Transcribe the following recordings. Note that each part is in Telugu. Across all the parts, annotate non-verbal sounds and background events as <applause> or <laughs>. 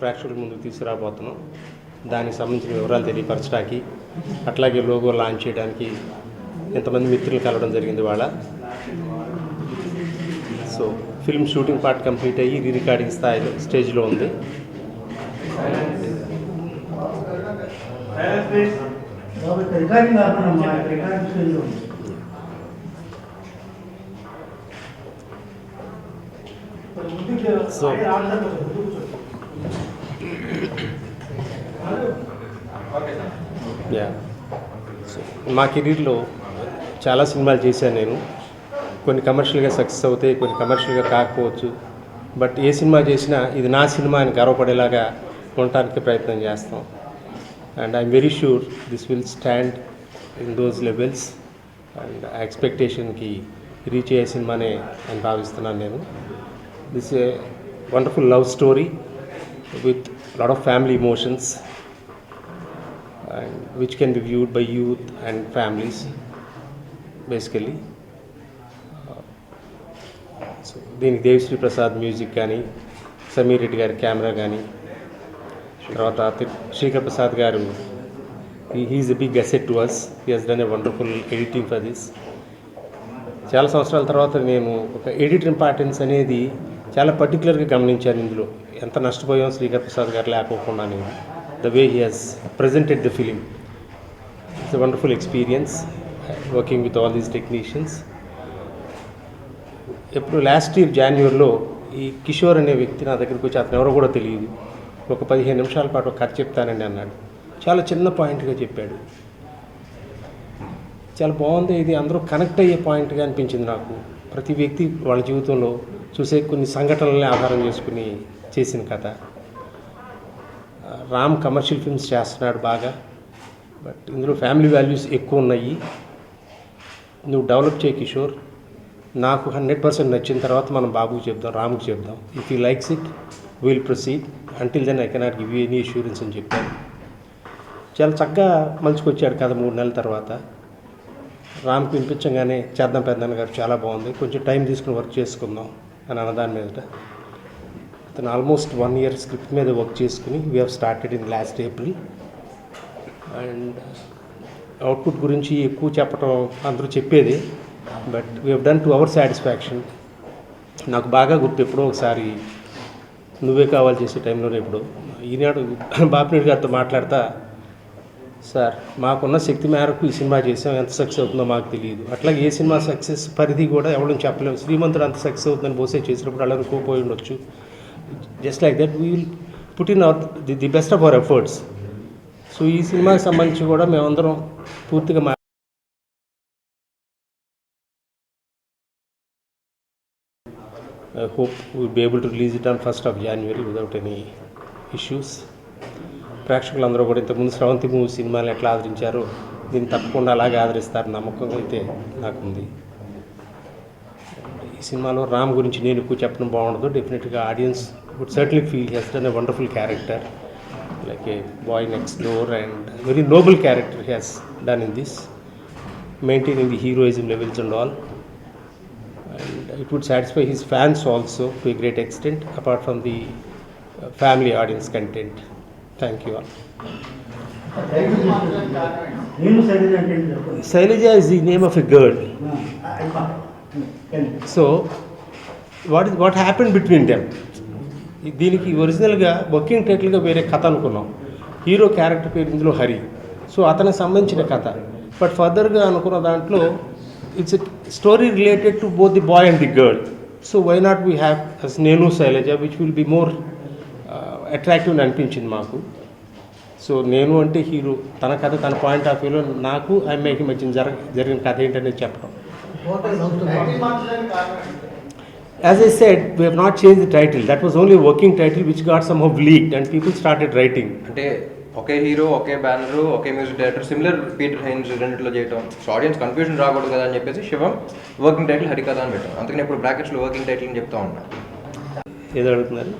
ప్రేక్షకుల ముందుకు తీసుకురాబోతున్నాం. దానికి సంబంధించిన వివరాలు తెలియపరచడానికి అట్లాగే లోగో లాంచ్ చేయడానికి ఎంతమంది మిత్రులు కలవడం జరిగింది వాళ్ళ. So film shooting part complete అయ్యి రీ రికార్డింగ్ స్థాయిలో స్టేజ్లో ఉంది. రికార్డింగ్ కాకుండా రికార్డింగ్ స్టేజ్లో ఉంది సో మా కెరీర్లో చాలా సినిమాలు చేశాను నేను. కొన్ని కమర్షియల్గా సక్సెస్ అవుతాయి కొన్ని కమర్షియల్గా కాకపోవచ్చు. బట్ ఏ సినిమా చేసినా ఇది నా సినిమా అని గర్వపడేలాగా ఉండటానికి ప్రయత్నం చేస్తాం. And I'm very sure this will stand in those levels and ఎక్స్పెక్టేషన్కి reach అయ్యే సినిమానే అని భావిస్తున్నాను నేను. This a wonderful love story with lot of family emotions and which can be viewed by youth and families basically. So దీనికి దేవిశ్రీ ప్రసాద్ మ్యూజిక్ కానీ సమీర్ రెడ్డి గారి కెమెరా కానీ తర్వాత తి- Srikar Prasad garu he's a big asset to us he has done a wonderful editing for this చాలా సంవత్సరాల తర్వాత నేను ఒక ఎడిటర్ ఇంపార్టెన్స్ అనేది చాలా పర్టికులర్గా గమనించాను ఇందులో. ఎంత నష్టపోయాం శ్రీకర్ ప్రసాద్ గారు లేకోకుండా the way he has presented the film it's wonderful experience working with all these technicians ఎప్పుడు లాస్ట్ ఇయర్ జాన్యువరిలో ఈ కిషోర్ అనే వ్యక్తి నా దగ్గరికి వచ్చి అతను ఎవరో కూడా తెలియదు. ఒక పదిహేను నిమిషాల పాటు ఒక కథ చెప్తానండి అన్నాడు. చాలా చిన్న పాయింట్గా చెప్పాడు. చాలా బాగుంది. ఇది అందరూ కనెక్ట్ అయ్యే పాయింట్గా అనిపించింది నాకు. ప్రతి వ్యక్తి వాళ్ళ జీవితంలో చూసే కొన్ని సంఘటనల్ని ఆధారం చేసుకుని చేసిన కథ. రామ్ కమర్షియల్ ఫిల్మ్స్ చేస్తున్నాడు బాగా బట్ ఇందులో ఫ్యామిలీ వాల్యూస్ ఎక్కువ ఉన్నాయి. నువ్వు డెవలప్ చేయి కిషోర్. నాకు హండ్రెడ్ పర్సెంట్ నచ్చిన తర్వాత మనం బాబుకి చెప్దాం రామ్కి చెప్దాం. If you likes it will proceed until then I cannot give you any assurance అని చెప్పాను. చాలా చక్కగా మలుచుకొచ్చాడు కథ మూడు నెలల తర్వాత. రామ్కి వినిపించగానే చేద్దాం పెద్దన్న గారు చాలా బాగుంది. కొంచెం టైం తీసుకుని వర్క్ చేసుకుందాం. అని అన్నదాని మీదట. అతను ఆల్మోస్ట్ వన్ ఇయర్ స్క్రిప్ట్ మీద వర్క్ చేసుకుని we have started in last April and output గురించి ఎక్కువ చెప్పడం అందరూ చెప్పేది. But we have done to our satisfaction నాకు బాగా గుర్తు ఎప్పుడో ఒకసారి నువ్వే కావాలి చేసే టైంలోనే ఇప్పుడు ఈనాడు బాపినేడు గారితో మాట్లాడతా సార్ మాకున్న శక్తి మేరకు ఈ సినిమా చేసాం. ఎంత సక్సెస్ అవుతుందో మాకు తెలియదు. అట్లాగే ఏ సినిమా సక్సెస్ పరిధి కూడా ఎవడం చెప్పలేము. శ్రీమంతుడు అంత సక్సెస్ అవుతుందని బోసే చేసినప్పుడు అలా అనుకోపోయి ఉండొచ్చు. Just like that we will put in our the the best of our efforts so ఈ సినిమాకి సంబంధించి కూడా మేమందరం పూర్తిగా మా I hope we'll be able to release it on 1st of January without any issues. ప్రేక్షకులందరూ కూడా ఇంతకుముందు స్రవంతి మూవీ సినిమాలు ఎట్లా ఆదరించారో దీన్ని తప్పకుండా అలాగే ఆదరిస్తారు నమ్మకం అయితే నాకుంది. ఈ సినిమాలో రామ్ గురించి నేను ఎక్కువ చెప్పడం బాగుండదు. డెఫినెట్గా audience would certainly feel he's done wonderful character like a boy next door and very noble character has done in this maintaining the heroism levels and all and it would satisfy his fans also to a great extent apart from the family audience content all Nenu Sailaja Sailaja is the name of a girl. So what is what happened between them? దీనికి ఒరిజినల్గా వర్కింగ్ టైటిల్గా వేరే కథ అనుకున్నాం. హీరో క్యారెక్టర్ పేరు ఇందులో హరి సో అతనికి సంబంధించిన కథ. బట్ ఫర్దర్గా అనుకున్న దాంట్లో it's story related to both the boy and the girl so why not we have as Nenu Sailaja which will be more attractive అని అనిపించింది మాకు. సో నేను అంటే హీరో తన కథ తన పాయింట్ ఆఫ్ వ్యూలో నాకు అమ్మాయికి మధ్య జర జరిగిన కథ ఏంటనేది చెప్పడం. As I said, we have not changed the title. That was only a working title which got somehow leaked and people started writing. అంటే ఒకే హీరో ఒకే బ్యానర్ ఒకే music director similar Peter Hein రెండిట్లో చేయటం. సో ఆడియన్స్ కన్ఫ్యూజన్ రాకూడదు కదా అని చెప్పేసి శివం వర్కింగ్ టైటిల్ హరికథ అని పెట్టాం. అందుకని ఇప్పుడు బ్రాకెట్స్లో వర్కింగ్ టైటిల్ అని చెప్తా ఉన్నా. ఏదో అడుగుతున్నారు?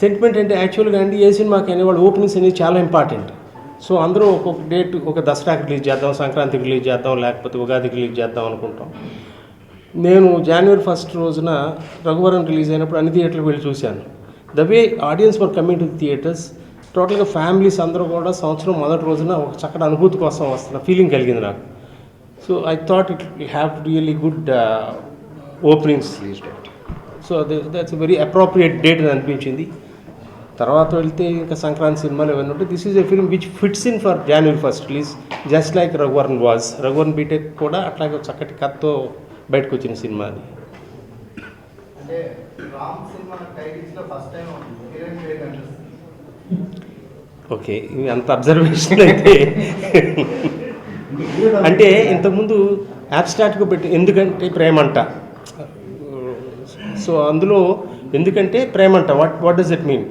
సెంటిమెంట్ అంటే యాక్చువల్గా అండి ఏ సినిమాకి అనేవాళ్ళు ఓపెనింగ్స్ అనేవి చాలా ఇంపార్టెంట్ సో అందరూ ఒక్కొక్క డేట్ ఒక దసరాకి రిలీజ్ చేద్దాం సంక్రాంతికి రిలీజ్ చేద్దాం లేకపోతే ఉగాదికి రిలీజ్ చేద్దాం అనుకుంటాం. నేను జనవరి ఫస్ట్ రోజున రఘువరం రిలీజ్ అయినప్పుడు అన్ని థియేటర్లకు వెళ్ళి చూశాను. The way audience for coming to theatres టోటల్గా ఫ్యామిలీస్ అందరూ కూడా సంవత్సరం మొదటి రోజున ఒక చక్కటి అనుభూతి కోసం వస్తున్న ఫీలింగ్ కలిగింది నాకు. So I thought it have really good openings please date so that's very appropriate date అని అనిపించింది. తర్వాత వెళ్తే ఇంకా సంక్రాంతి సినిమాలు ఏమైనా ఉంటే this is a film which fits in for January first release just like Raghuvaran was Raghuvaran BTech కూడా అట్లాగే చక్కటి కథతో బయటకు వచ్చిన సినిమా అది. ఓకే ఇది అంత అబ్జర్వేషన్ అయితే. అంటే ఇంతకుముందు యాబ్స్ట్రాక్ట్గా పెట్టి ఎందుకంటే ప్రేమంట. సో అందులో ఎందుకంటే ప్రేమంట. What what does it mean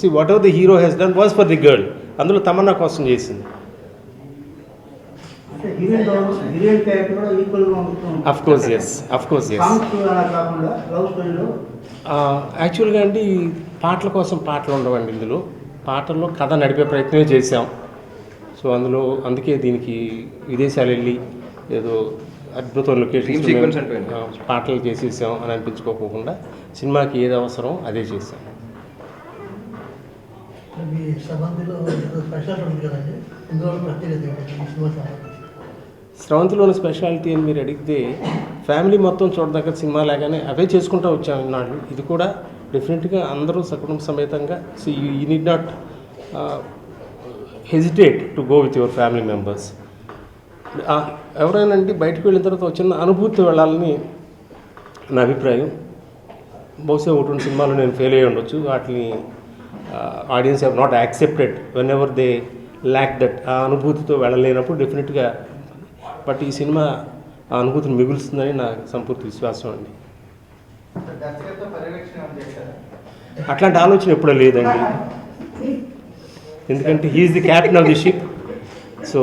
see whatever the hero he's done was for the girl అందులో తమన్నా కోసం చేసింది. అంటే హీరోయిన్ హీరోయిన్ క్యారెక్టర్ కూడా ఈక్వల్గా ఉంటుంది. Of course yes of course yes యాక్చువల్గా అండి పాటల కోసం పాటలు ఉండవండి ఇందులో. పాటల్లో కథ నడిపే ప్రయత్నమే చేశాం. సో అందులో అందుకే దీనికి విదేశాలు వెళ్ళి ఏదో అద్భుతం లొకేషన్? పాటలు చేసేసాం అని అనిపించుకోకుండా సినిమాకి ఏది అవసరం అదే చేసాం. స్రవంతిలోని స్పెషాలిటీ అని మీరు అడిగితే ఫ్యామిలీ మొత్తం చూడదగ్గ సినిమా లాగానే అవే చేసుకుంటూ వచ్చాం ఇన్నాళ్ళు. ఇది కూడా డెఫినెట్గా అందరూ సకుటుంబ సమేతంగా. So you need not hesitate to go with your family members ఎవరైనా అంటే బయటకు వెళ్ళిన తర్వాత ఒక చిన్న అనుభూతి వెళ్ళాలని నా అభిప్రాయం. బహుశా ఒకటి రెండు సినిమాలు నేను ఫెయిల్ అయ్యి ఉండొచ్చు. వాటిని audience have not accepted whenever they lack that ఆ అనుభూతితో వెళ్ళలేనప్పుడు డెఫినెట్గా బట్ ఈ సినిమా ఆ అనుభూతిని మిగులుస్తుందని నా సంపూర్తి విశ్వాసం అండి. అట్లాంటి ఆలోచన ఎప్పుడూ లేదండి. <laughs> ఎందుకంటే he's the captain of the ship so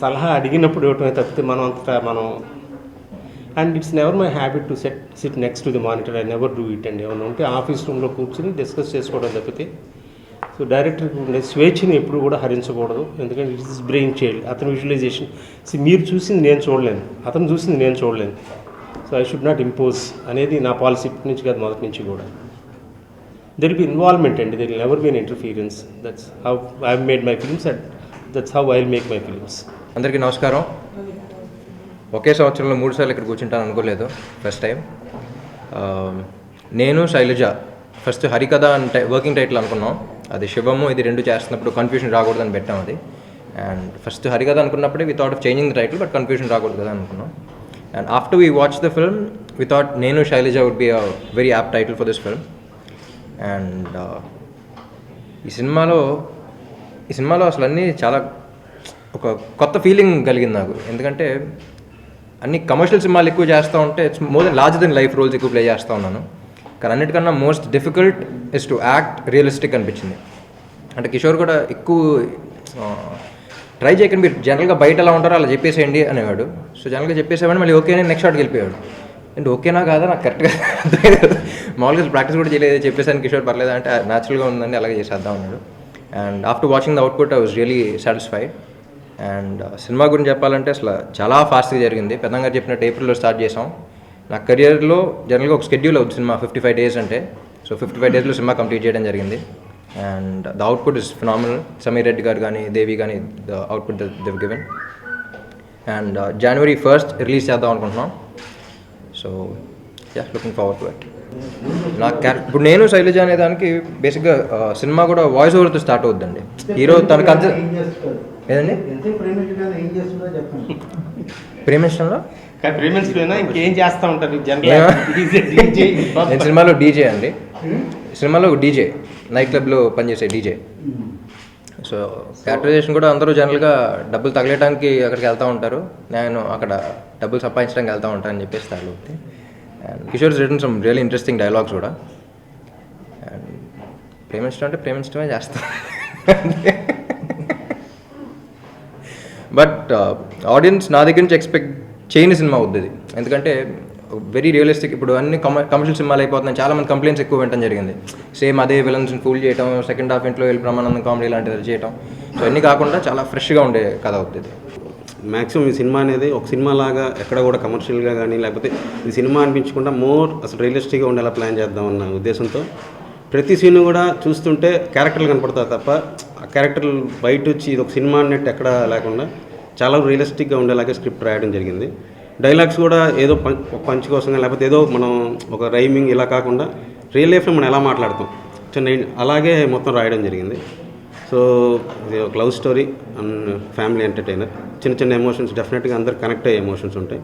సలహా అడిగినప్పుడు ఇవ్వటమే తప్పితే మనం అంతటా మనం and it's never my habit to set sit next to the monitor I never do it and ఏమైనా ఉంటే ఆఫీస్ రూమ్లో కూర్చుని డిస్కస్ చేసుకోవడం తప్పితే. సో డైరెక్టర్కి ఉండే స్వేచ్ఛని ఎప్పుడు కూడా హరించకూడదు. ఎందుకంటే ఇట్ ఇస్ బ్రెయిన్ చైల్డ్ అతని విజువలైజేషన్ సి మీరు చూసింది నేను చూడలేను. అతను చూసింది నేను చూడలేను. So I should not impose అనేది నా పాలసీ ఇప్పటి నుంచి కాదు మొదటి నుంచి కూడా. దెర్ బి ఇన్వాల్వ్మెంట్ అండి there never be an interference that's how I made my films and that's how I make my films అందరికీ నమస్కారం. ఒకే సంవత్సరంలో మూడు సార్లు ఇక్కడ కూర్చుంటాను అనుకోలేదు ఫస్ట్ టైం um, నేను శైలజ ఫస్ట్ హరికథ అంటే వర్కింగ్ టైటిల్ అనుకున్నాం. అది శివము ఇది రెండు చేస్తున్నప్పుడు కన్ఫ్యూషన్ రాకూడదని పెట్టాం అది. And first Harikatha అనుకున్నప్పుడే we thought of changing the title but confusion రాకూడదు కదా అనుకున్నాం. And after we watch the film we thought Nenu Sailaja would be a very apt title for this film and ఈ సినిమాలో ఈ సినిమాలో అసలు అన్నీ చాలా ఒక కొత్త ఫీలింగ్ కలిగింది నాకు. ఎందుకంటే అన్ని కమర్షియల్ సినిమాలు ఎక్కువ చేస్తూ ఉంటే it's more than large than life roles ఎక్కువ ప్లే చేస్తూ ఉన్నాను. కానీ అన్నిటికన్నా most difficult is to act realistic అనిపించింది. అంటే కిషోర్ కూడా ఎక్కువ ట్రై చేయకండి మీరు జనరల్గా బయట ఎలా ఉంటారో అలా చెప్పేసేయండి అనేవాడు. సో జనరల్గా చెప్పేసేవాడు మళ్ళీ ఓకే నెక్స్ట్ షాట్కి వెళ్ళిపోయాడు అంటే ఓకేనా కాదా? నాకు కరెక్ట్గా మామూలుగా ప్రాక్టీస్ కూడా చేయలేదు. చెప్పేసాను కిషోర్ పర్లేదు అంటే న్యాచురల్గా ఉందండి అలాగే చేసేద్దాం అన్నాడు. And after watching the output I was really satisfied and cinema గురించి చెప్పాలంటే అసలు చాలా ఫాస్ట్గా జరిగింది. పెద్దంగా చెప్పినట్టు ఏప్రిల్లో స్టార్ట్ చేసాం నా కెరియర్లో జనరల్గా ఒక స్కెడ్యూల్ అవుతుంది సినిమా ఫిఫ్టీ ఫైవ్ డేస్ అంటే. సో ఫిఫ్టీ ఫైవ్ డేస్లో సినిమా కంప్లీట్ చేయడం జరిగింది. And the output is phenomenal Sameer Reddy garu కానీ దేవి కానీ the output దివ్ given and January first release చేద్దాం అనుకుంటున్నాం. So yeah looking forward to it నా క్యారెక్టర్ ఇప్పుడు నేను శైలజ అనే దానికి బేసిక్గా సినిమా కూడా వాయిస్ ఓవర్తో స్టార్ట్ అవుద్దండి. హీరో తన కథ ఏం చేస్తారు ఏదండి? ప్రేమించడంలో ఇంకేం చేస్తూ ఉంటారు? <laughs> నేను సినిమాలో డీజే అండి. సినిమాలో డీజే నైట్ క్లబ్లో పనిచేసే డీజే సో క్యారెక్టరైజేషన్ కూడా అందరూ జనరల్గా డబ్బులు తగలేయడానికి అక్కడికి వెళ్తూ ఉంటారు. నేను అక్కడ డబ్బులు సంపాదించడానికి వెళ్తూ ఉంటాను అని చెప్పేసి తాళ్ళు and Kishore return some really interesting dialogues కూడా అండ్ ప్రేమించడం అంటే ప్రేమించడమే చేస్తాం. బట్ ఆడియన్స్ నా దగ్గర నుంచి ఎక్స్పెక్ట్ చేయని సినిమా అవుద్ది ఎందుకంటే వెరీ రియలిస్టిక్ ఇప్పుడు అన్ని కమర్షియల్ సినిమాలు అయిపోతున్నాయి. చాలా మంది కంప్లైంట్స్ ఎక్కువ వినటం జరిగింది. సేమ్ అదే విలన్స్ ఫూల్ చేయటం సెకండ్ హాఫ్ ఇంట్లో వెళ్ళి బ్రహ్మానందం కామెడీ లాంటిది చేయటం. సో అన్నీ కాకుండా చాలా ఫ్రెష్గా ఉండే కథ అవుతుంది మ్యాక్సిమం ఈ సినిమా అనేది ఒక సినిమా లాగా ఎక్కడ కూడా కమర్షియల్గా కానీ లేకపోతే ఇది సినిమా అనిపించకుండా మోర్ అసలు రియలిస్టిక్గా ఉండేలా ప్లాన్ చేద్దాం అన్న ఉద్దేశంతో ప్రతి సీన్ కూడా చూస్తుంటే క్యారెక్టర్లు కనపడతాయి తప్ప ఆ క్యారెక్టర్లు బయట వచ్చి ఇది ఒక సినిమా అన్నట్టు ఎక్కడ లేకుండా చాలా రియలిస్టిక్గా ఉండేలాగే స్క్రిప్ట్ రాయడం జరిగింది. డైలాగ్స్ కూడా ఏదో పం- పంచ్ కోసం లేకపోతే ఏదో మనం ఒక రైమింగ్ ఇలా కాకుండా రియల్ లైఫ్లో మనం ఎలా మాట్లాడతాం? చిన్న అలాగే మొత్తం రాయడం జరిగింది. సో ఇది ఒక love story and family entertainer చిన్న చిన్న ఎమోషన్స్ డెఫినెట్గా అందరు కనెక్ట్ అయ్యే ఎమోషన్స్ ఉంటాయి.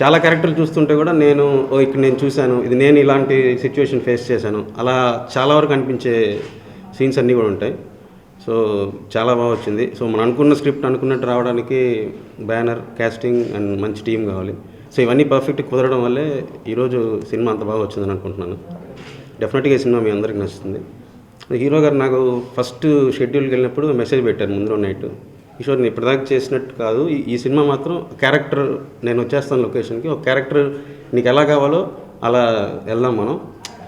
చాలా క్యారెక్టర్లు చూస్తుంటే కూడా నేను ఓ ఇక్కడ నేను చూశాను ఇది నేను ఇలాంటి సిచ్యువేషన్ ఫేస్ చేశాను. అలా చాలా వరకు అనిపించే సీన్స్ అన్నీ కూడా ఉంటాయి. సో చాలా బాగా వచ్చింది. సో మనం అనుకున్న స్క్రిప్ట్ అనుకున్నట్టు రావడానికి బ్యానర్ క్యాస్టింగ్ అండ్ మంచి టీం కావాలి. సో ఇవన్నీ పర్ఫెక్ట్ కుదరడం వల్లే ఈరోజు సినిమా అంత బాగా వచ్చిందని అనుకుంటున్నాను. డెఫినెట్గా ఈ సినిమా మీ అందరికీ నచ్చుతుంది. హీరో గారు నాకు ఫస్ట్ షెడ్యూల్కి వెళ్ళినప్పుడు మెసేజ్ పెట్టారు ముందు నైట్ కిషోర్ నేను ఇప్పటిదాకా చేసినట్టు కాదు. ఈ- సినిమా మాత్రం క్యారెక్టర్ నేను వచ్చేస్తాను లొకేషన్కి ఒక క్యారెక్టర్ నీకు ఎలా కావాలో అలా వెళ్దాం మనం.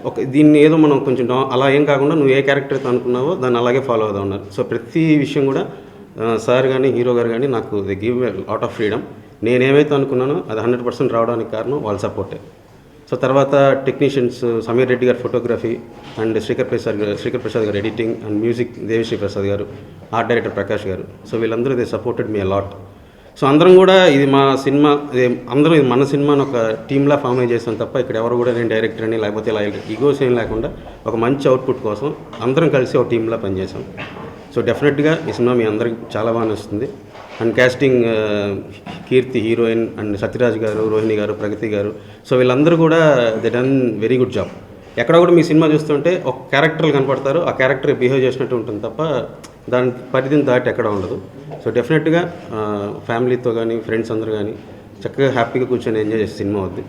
ఒక దీన్ని ఏదో మనం కొంచెం అలా ఏం కాకుండా నువ్వు ఏ క్యారెక్టర్ అయితే అనుకున్నావో దాన్ని అలాగే ఫాలో అవుదాం ఉన్నారు సో ప్రతి విషయం కూడా సార్ కానీ హీరో గారు కానీ నాకు the give lot of freedom నేనేమైతే అనుకున్నానో అది హండ్రెడ్ పర్సెంట్ రావడానికి కారణం వాళ్ళ సపోర్టే సో తర్వాత టెక్నీషియన్స్ సమీర్ రెడ్డి గారు photography and Srikar Prasad garu Srikar Prasad garu editing and music Devi Sri Prasad garu art director Prakash garu. So వీళ్ళందరూ they supported me lot so అందరం కూడా ఇది మా సినిమా ఇది ఇది మన సినిమాని ఒక టీంలా ఫామ్ అయి చేసాం తప్ప ఇక్కడ ఎవరు కూడా నేను డైరెక్టర్ అని లేకపోతే ఇలా ఈగోస్ ఏం లేకుండా ఒక మంచి అవుట్పుట్ కోసం అందరం కలిసి ఒక టీంలా పనిచేసాం సో డెఫినెట్గా ఈ సినిమా మీ అందరికి చాలా బాగా నచ్చుతుంది. And casting Keerthy heroine and Sathyaraj garu Rohini garu Pragathi garu. So వీళ్ళందరూ కూడా they done very good job. ఎక్కడ కూడా మీ సినిమా చూస్తుంటే ఒక క్యారెక్టర్లు కనపడతారు ఆ క్యారెక్టర్ బిహేవ్ చేసినట్టు ఉంటుంది తప్ప దాని పరిధిని దాటి ఎక్కడ ఉండదు. సో డెఫినెట్గా ఫ్యామిలీతో కానీ ఫ్రెండ్స్ అందరూ కానీ చక్కగా హ్యాపీగా కూర్చొని ఎంజాయ్ చేసే సినిమా అవుద్ది.